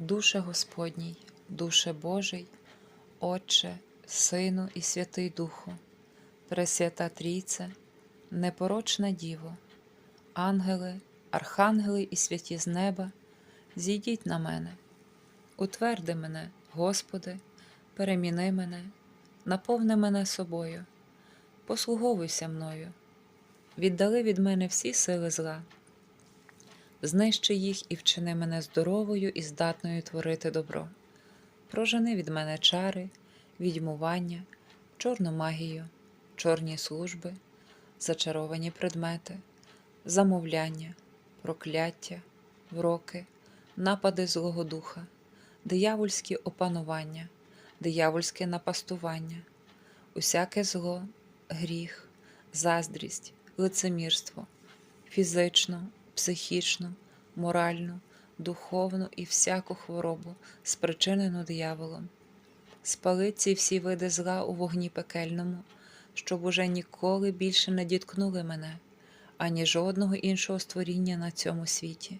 Душе Господній, Душе Божий, Отче, Сину і Святий Духу, Пресвята Трійце, непорочна Діво, ангели, архангели і святі з неба, зійдіть на мене, утверди мене, Господи, переміни мене, наповни мене собою, послуговуйся мною, віддали від мене всі сили зла. Знищи їх і вчини мене здоровою і здатною творити добро. Прожени від мене чари, відьмування, чорну магію, чорні служби, зачаровані предмети, замовляння, прокляття, вроки, напади Злого Духа, диявольські опанування, диявольське напастування, усяке зло, гріх, заздрість, лицемірство, фізичну, психічну, моральну, духовну і всяку хворобу, спричинену дияволом. Спали ці всі види зла у вогні пекельному, щоб уже ніколи більше не діткнули мене, ані жодного іншого створіння на цьому світі.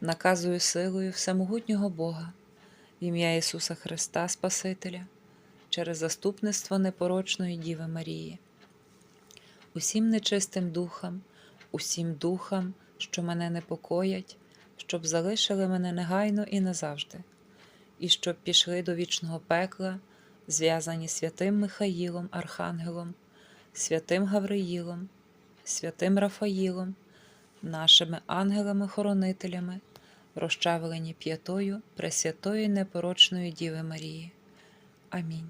Наказую силою всемогутнього Бога, в ім'я Ісуса Христа Спасителя, через заступництво непорочної Діви Марії, усім нечистим духам, усім духам, що мене непокоять, щоб залишили мене негайно і назавжди, і щоб пішли до вічного пекла, зв'язані святим Михаїлом, Архангелом, святим Гавриїлом, святим Рафаїлом, нашими ангелами-хоронителями, розчавлені п'ятою Пресвятої непорочної Діви Марії. Амінь.